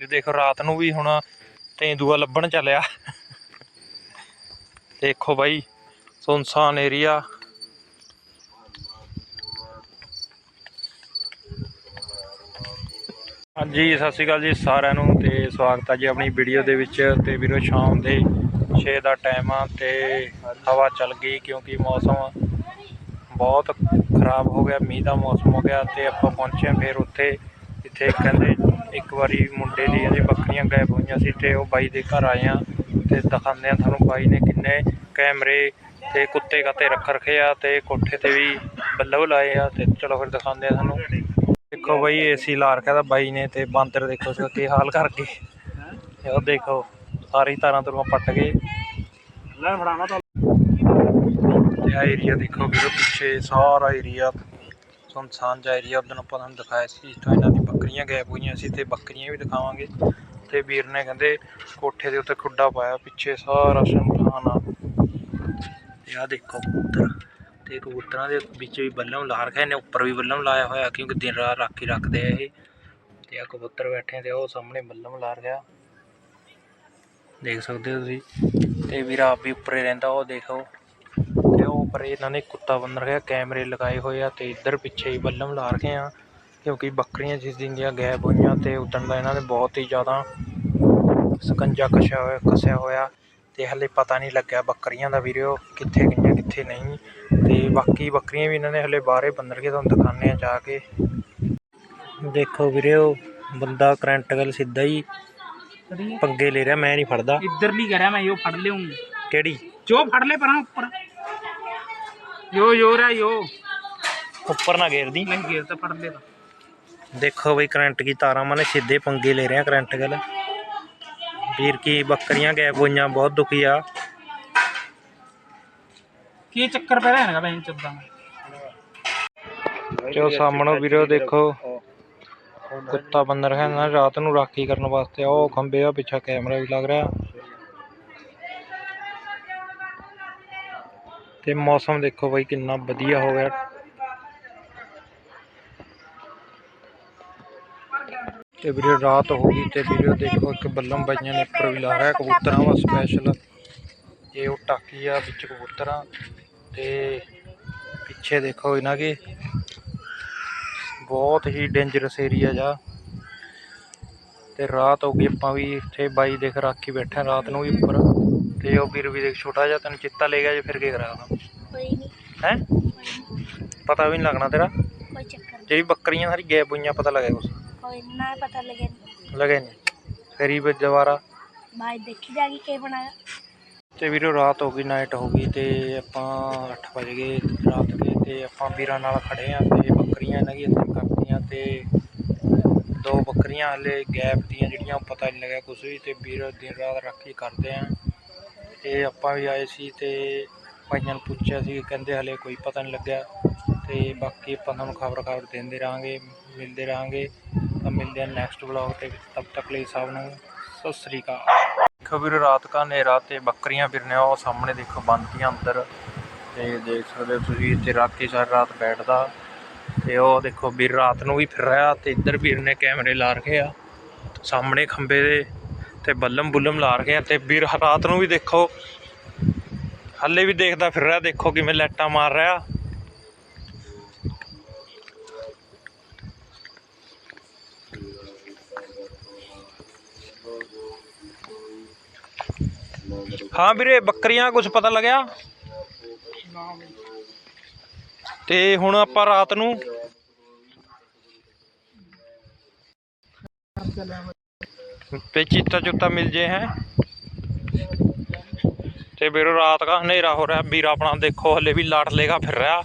ਫਿਰ ਦੇਖੋ ਰਾਤ ਨੂੰ ਵੀ ਹੁਣ ਤੇਂਦੂਆ ਲੱਭਣ ਚੱਲਿਆ। ਦੇਖੋ ਬਾਈ, ਸੁਨਸਾਨ ਏਰੀਆ ਹਾਂਜੀ, ਸਤਿ ਸ਼੍ਰੀ ਅਕਾਲ ਜੀ ਸਾਰਿਆਂ ਨੂੰ ਤੇ ਸਵਾਗਤ ਹੈ ਜੀ ਆਪਣੀ ਵੀਡੀਓ ਦੇ ਵਿੱਚ। ਤੇ ਵੀਰੋ, ਸ਼ਾਮ ਦੇ 6 ਦਾ ਟਾਈਮ ਆ ਤੇ ਹਵਾ ਚੱਲ ਗਈ ਕਿਉਂਕਿ ਮੌਸਮ ਬਹੁਤ ਖਰਾਬ ਹੋ ਗਿਆ, ਮੀਂਹ ਦਾ ਮੌਸਮ ਹੋ ਗਿਆ ਤੇ ਆਪਾਂ ਪਹੁੰਚੇ ਹਾਂ ਫਿਰ ਉੱਥੇ। ਜਿੱਥੇ ਕਹਿੰਦੇ ਇੱਕ ਵਾਰੀ ਮੁੰਡੇ ਦੀਆਂ ਜੀ ਬੱਕਰੀਆਂ ਗਾਇਬ ਹੋਈਆਂ ਸੀ ਤੇ ਉਹ ਬਾਈ ਦੇ ਘਰ ਆਏ ਆ ਤੇ ਦਿਖਾਉਂਦੇ ਆ ਤੁਹਾਨੂੰ ਬਾਈ ਨੇ ਕਿੰਨੇ ਕੈਮਰੇ ਤੇ ਕੁੱਤੇ ਕਾਤੇ ਰੱਖ ਰਖੇ ਆ ਤੇ ਕੋਠੇ ਤੇ ਵੀ ਬੱਲਬ ਲਾਏ ਆ ਤੇ ਚਲੋ ਫਿਰ ਦਿਖਾਉਂਦੇ ਆ ਤੁਹਾਨੂੰ। ਦੇਖੋ ਬਾਈ ਏਸੀ ਲਾ ਰੱਖਿਆ ਤਾਂ ਬਾਈ ਨੇ ਤੇ ਬਾਂਦਰ ਦੇਖੋ ਇਸਦਾ ਕੀ ਹਾਲ ਕਰ ਗਏ ਇਹ ਉਹ ਦੇਖੋ ਸਾਰੀ ਤਾਰਾਂ ਤੁਰਾਂ ਪੱਟ ਗਏ। ਲੈ ਫੜਾਵਾ ਤਾਂ। ਤੇ ਆ ਏਰੀਆ ਦੇਖੋ ਵੀਰੋ ਪਿੱਛੇ ਸਾਰਾ ਏਰੀਆ ਸੁਨਸਾਨ ਜਿਹਾ ਏਰੀਆ ਉਦੋਂ ਆਪਾਂ ਤੁਹਾਨੂੰ ਦਿਖਾਇਆ ਸੀ ਜਿੱਥੋਂ ਇਹਨਾਂ ਦੀ ਬੱਕਰੀਆਂ ਗਾਇਬ ਹੋਈਆਂ ਸੀ ਤੇ ਬੱਕਰੀਆਂ ਵੀ ਦਿਖਾਵਾਂਗੇ। ਤੇ ਵੀਰ ਨੇ ਕਹਿੰਦੇ ਕੋਠੇ ਦੇ ਉੱਤੇ ਖੁੱਡਾ ਪਾਇਆ, ਪਿੱਛੇ ਸਾਰਾ ਸੁਨਸਾਨ ਆ। ਤੇ ਆ ਦੇਖੋ ਕਬੂਤਰ। ਤੇ ਕਬੂਤਰਾਂ ਦੇ ਵਿੱਚ ਵੀ ਬੱਲਮ ਲਾ ਰੱਖਿਆ, ਇਹਨੇ ਉੱਪਰ ਵੀ ਬੱਲਮ ਲਾਇਆ ਹੋਇਆ, ਕਿਉਂਕਿ ਦਿਨ ਰਾਤ ਰਾਖੀ ਰੱਖਦੇ ਆ ਇਹ। ਤੇ ਆ ਕਬੂਤਰ ਬੈਠੇ ਤੇ ਉਹ ਸਾਹਮਣੇ ਬੱਲਮ ਲਾ ਰਿਹਾ। ਦੇਖ ਸਕਦੇ ਹੋ ਤੁਸੀਂ। ਤੇ ਵੀਰ ਆਪ ਵੀ ਉੱਪਰੇ ਰਹਿੰਦਾ, ਉਹ ਦੇਖੋ। ਤੇ ਉਹ ਉੱਪਰ ਇਹਨਾਂ ਨੇ ਕੁੱਤਾ ਬੰਨ ਰੱਖਿਆ, ਕੈਮਰੇ ਲਗਾਏ ਹੋਏ ਆ ਤੇ ਇੱਧਰ ਪਿੱਛੇ ਹੀ ਬੱਲਮ ਲਾ ਰੱਖੇ ਆ। ਕਿਉਂਕਿ ਬੱਕਰੀਆਂ ਜਿਸ ਦਿਨ ਦੀਆਂ ਗਾਇਬ ਹੋਈਆਂ ਤੇ ਉਦਣ ਦਾ ਇਹਨਾਂ ਨੇ ਬਹੁਤ ਹੀ ਜ਼ਿਆਦਾ ਸਕੰਜਾ ਕਸਿਆ ਹੋਇਆ ਕਸਿਆ ਹੋਇਆ ਤੇ ਹਲੇ ਪਤਾ ਨਹੀਂ ਲੱਗਿਆ ਬੱਕਰੀਆਂ ਦਾ ਵੀਰੋ ਕਿੱਥੇ ਗਈਆਂ ਕਿੱਥੇ ਨਹੀਂ ਤੇ ਬਾਕੀ ਬੱਕਰੀਆਂ ਵੀ ਇਹਨਾਂ ਨੇ ਹਲੇ ਬਾਹਰੇ ਬੰਨ ਰੱਖੀਆਂ ਤੁਹਾਨੂੰ ਦਿਖਾਉਂਦੇ ਆ ਜਾ ਕੇ। ਦੇਖੋ ਵੀਰੋ ਬੰਦਾ ਕਰੰਟ ਗੱਲ ਸਿੱਧਾ ਹੀ ਪੰਗੇ ਲੈ ਰਿਹਾ ਮੈਂ ਨਹੀਂ ਫੜਦਾ। ਇੱਧਰ ਨਹੀਂ ਕਰਿਆ ਮੈਂ ਯੋ ਫੜ ਲਿਉਂ। ਕਿਹੜੀ? ਜੋ ਫੜ ਲੈ ਪਰਾਂ ਉੱਪਰ। ਯੋ ਯੋ ਰਾ ਯੋ। ਉੱਪਰ ਨਾ ਘੇਰਦੀ। ਨਹੀਂ ਗੇਰ ਤਾਂ ਫੜ ਲੈ ਦੇਖੋ ਬਈ ਕਰੰਟ ਕੀ ਤਾਰਾਂ ਮਾਨੇ ਸਿੱਧੇ ਪੰਗੇ ਲੈ ਰਿਹਾ ਕਰੰਟ ਗੱਲ। ਵੀਰ ਕੀ ਬੱਕਰੀਆਂ ਗਾਇਬ ਹੋਈਆਂ ਬਹੁਤ ਦੁਖੀ ਆ। ਕੀ ਚੱਕਰ ਪੈ ਰਿਹਾ ਹੈਗਾ ਬੈਂ ਚੱਦਾ? ਜੋ ਸਾਹਮਣੋਂ ਵੀਰੋ ਦੇਖੋ। ਕੁੱਤਾ ਬੰਦਰ ਹੈ ਨਾ ਰਾਤ ਨੂੰ ਰਾਖੀ ਕਰਨ ਵਾਸਤੇ। ਉਹ ਖੰਬੇ ਆ ਪਿੱਛੇ ਕੈਮਰਾ ਵੀ ਲੱਗ ਰਿਹਾ। ਤੇ ਮੌਸਮ ਦੇਖੋ ਬਈ ਕਿੰਨਾ ਵਧੀਆ ਹੋ ਗਿਆ। ਤੇ ਵੀਰੇ ਰਾਤ ਹੋ ਗਈ ਤੇ ਵੀਰੇ ਦੇਖੋ ਇੱਕ ਬੱਲਮ ਬਾਈਆਂ ਨੇ ਉੱਪਰ ਵੀ ਲਾ ਰਿਹਾ ਕਬੂਤਰਾਂ ਵਾ ਸਪੈਸ਼ਲ ਇਹ ਉਹ ਟਾਕੀ ਆ ਵਿੱਚ ਕਬੂਤਰਾਂ ਤੇ ਪਿੱਛੇ ਦੇਖੋ ਇਹਨਾਂ ਕੇ ਬਹੁਤ ਹੀ ਡੇਂਜਰਸ ਏਰੀਆ ਜਾ ਤੇ ਰਾਤ ਹੋ ਗਈ ਆਪਾਂ ਵੀ ਇੱਥੇ ਬਾਈ ਦੇਖ ਰਾਖੀ ਬੈਠੇ ਰਾਤ ਨੂੰ ਵੀ ਉੱਪਰ। ਤੇ ਉਹ ਵੀਰ ਵੀ ਦੇਖ ਛੋਟਾ ਜਿਹਾ ਤੈਨੂੰ ਚਿੱਤਾ ਲੈ ਗਿਆ ਜੇ ਫਿਰ ਕੀ ਕਰਾਂਗਾ ਕੋਈ ਨਹੀਂ ਹੈ? ਪਤਾ ਵੀ ਨਹੀਂ ਲੱਗਣਾ ਤੇਰਾ। ਕੋਈ ਚੱਕਰ ਜਿਹੜੀ ਬੱਕਰੀਆਂ ਸਾਰੀ ਗਾਇਬ ਹੋਈਆਂ ਪਤਾ ਲੱਗਿਆ ਕੁਛ। ਲੱਗੇ ਨਹੀਂ ਫਿਰ ਹੀ ਵੀ ਦੁਬਾਰਾ। ਬਾਈ ਦੇਖੀ ਜਾਗੀ ਕੀ। ਬਣਾਇਆ ਤੇ ਵੀਰੋ ਰਾਤ ਹੋ ਗਈ ਨਾਈਟ ਹੋ ਗਈ ਤੇ ਆਪਾਂ 8 ਵਜ ਗਏ ਰਾਤ ਦੇ ਤੇ ਆਪਾਂ ਵੀਰਾਂ ਨਾਲ ਖੜੇ ਆ ਤੇ ਬੱਕਰੀਆਂ ਇਹਨਾਂ ਦੀ ਅੰਦਰ ਕਰਤੀਆਂ ਤੇ ਦੋ ਬੱਕਰੀਆਂ ਹਲੇ ਗੈਪ ਦੀਆਂ ਜਿਹੜੀਆਂ ਉਹ ਪਤਾ ਨਹੀਂ ਲੱਗਿਆ ਕੁਝ ਵੀ ਤੇ ਵੀਰ ਦਿਨ ਰਾਤ ਰਾਖੀ ਕਰਦੇ ਆ। ਤੇ ਆਪਾਂ ਵੀ ਆਏ ਸੀ ਤੇ ਭਾਈਆਂ ਨੂੰ ਪੁੱਛਿਆ ਸੀ ਕਹਿੰਦੇ ਹਲੇ ਕੋਈ ਪਤਾ ਨਹੀਂ ਲੱਗਿਆ ਤੇ ਬਾਕੀ ਆਪਾਂ ਤੁਹਾਨੂੰ ਖਬਰ ਖਬਰ ਦਿੰਦੇ ਰਹਾਂਗੇ। ਮਿਲਦੇ ਰਹਾਂਗੇ। ਤਾਂ ਮਿਲਦੇ ਹਾਂ ਨੈਕਸਟ ਵਲੌਗ ਤੇ। ਤਬ ਤੱਕ ਲਈ ਸਭ ਨੂੰ ਸਤਿ ਸ੍ਰੀ ਅਕਾਲ। ਦੇਖੋ ਵੀਰ, ਰਾਤ ਕਾ ਹਨੇਰਾ ਤੇ ਬੱਕਰੀਆਂ ਫਿਰਨੇ, ਉਹ ਸਾਹਮਣੇ ਦੇਖੋ ਬੰਦੀਆਂ ਅੰਦਰ। ਤੇ ਦੇਖ ਸਕਦੇ ਹੋ ਤੁਸੀਂ, ਇੱਥੇ ਰਾਤੀ ਸਾਰੀ ਰਾਤ ਬੈਠਦਾ। ਤੇ ਉਹ ਦੇਖੋ ਵੀਰ, ਰਾਤ ਨੂੰ ਵੀ ਫਿਰ ਰਿਹਾ ਤੇ ਇੱਧਰ ਵੀਰ ਨੇ ਕੈਮਰੇ ਲਾ ਰੱਖੇ ਆ। ਸਾਹਮਣੇ ਖੰਬੇ ਦੇ ਤੇ ਬੱਲਮ ਬੁੱਲਮ ਲਾ ਰੱਖੇ ਆ। ਤੇ ਵੀਰ, ਰਾਤ ਨੂੰ ਵੀ ਦੇਖੋ। ਹੱਲੇ ਵੀ ਦੇਖਦਾ ਫਿਰ ਰਿਹਾ, ਦੇਖੋ ਕਿਵੇਂ ਲਾਈਟਾਂ ਮਾਰ ਰਿਹਾ। ਹਾਂ ਵੀਰੇ, ਬੱਕਰੀਆਂ ਕੁਝ ਪਤਾ ਲੱਗਿਆ? ਤੇ ਹੁਣ ਆਪਾਂ ਰਾਤ ਨੂੰ ਤੇ ਚੀਤਾ ਚੁੱਤਾ ਮਿਲ ਜੇ ਹੈ। ਤੇ ਵੀਰੋ, ਰਾਤ ਦਾ ਹਨੇਰਾ ਹੋ ਰਿਹਾ, ਵੀਰ ਆਪਣਾ ਦੇਖੋ, ਹਲੇ ਵੀ ਲਾਟ ਲੇਗਾ ਫਿਰ ਰਿਹਾ।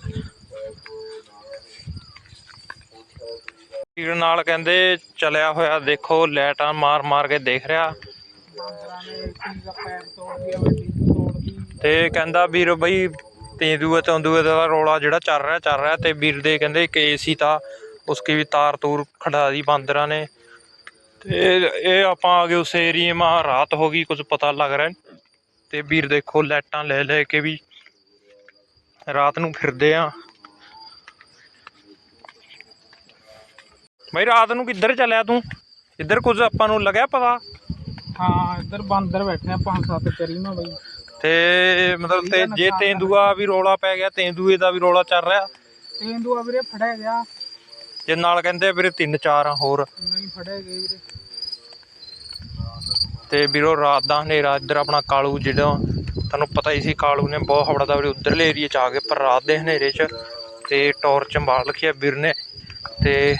ਵੀਰ ਨਾਲ ਕਹਿੰਦੇ ਚਲਿਆ ਹੋਇਆ, ਦੇਖੋ ਲਾਈਟਾਂ ਮਾਰ ਮਾਰ ਕੇ ਦੇਖ ਰਿਹਾ। ਤੇ ਕਹਿੰਦਾ ਵੀਰ ਬਈ ਤੇਂਦੂਏ ਤੰਦੂਏ ਦਾ ਰੋਲਾ ਜਿਹੜਾ ਚੱਲ ਰਿਹਾ ਚੱਲ ਰਿਹਾ ਤੇ ਵੀਰ ਦੇ ਕਹਿੰਦੇ ਇੱਕ ਏਸੀ ਤਾਂ ਉਸकी ਵੀ ਤਾਰ ਤੂਰ ਖੜਾ ਦੀ ਬਾਂਦਰਾਂ ਨੇ। ਤੇ ਇਹ ਆਪਾਂ ਆ ਗਏ ਉਸ ਏਰੀਏ ਮਾ ਰਾਤ ਹੋ ਗਈ ਕੁਝ ਪਤਾ ਲੱਗ ਰਿਹਾ ਤੇ ਵੀਰ ਦੇਖੋ ਲਾਈਟਾਂ ਲੈ ਲੈ ਕੇ ਵੀ ਰਾਤ ਨੂੰ ਫਿਰਦੇ ਆ। ਬਈ ਰਾਤ ਨੂੰ ਕਿੱਧਰ ਚੱਲਿਆ ਤੂੰ? ਇੱਧਰ ਕੁਝ ਆਪਾਂ ਨੂੰ ਲੱਗਿਆ ਪਤਾ? ਹਾਂ ਇੱਧਰ ਬਾਂਦਰ ਬੈਠੇ ਆ ਪੰਜ ਸੱਤ ਚਰੀ ਮਾ ਬਈ। ਤੇ ਮਤਲਬ ਤੇ ਜੇ ਤੇਂਦੂਆ ਵੀ ਰੋਲਾ ਪੈ ਗਿਆ ਤੇਂਦੂਏ ਦਾ ਵੀ ਰੋਲਾ ਚੱਲ ਰਿਹਾ? ਤੇਂਦੂਆ ਵੀਰੇ ਫੜਿਆ ਗਿਆ। ਜੇ ਨਾਲ ਕਹਿੰਦੇ ਵੀਰੇ ਤਿੰਨ ਚਾਰ ਹੋਰ। ਨਹੀਂ ਫੜਿਆ ਗਿਆ ਵੀਰੇ। ਤੇ ਵੀਰੋ ਰਾਤ ਦਾ ਹਨੇਰਾ ਇੱਧਰ ਆਪਣਾ ਕਾਲੂ ਜਿਹੜਾ ਤੁਹਾਨੂੰ ਪਤਾ ਹੀ ਸੀ ਕਾਲੂ ਨੇ ਬਹੁਤ ਹਵੜਾ ਦਾ ਵੀਰੇ ਉਧਰਲੇ ਏਰੀਆ ਚ ਆ ਗਏ ਪਰ ਰਾਤ ਦੇ ਹਨੇਰੇ ਚ ਤੇ ਟਾਰਚ ਸੰਭਾਲ ਰੱਖੀ ਆ ਵੀਰ ਨੇ। ਤੇ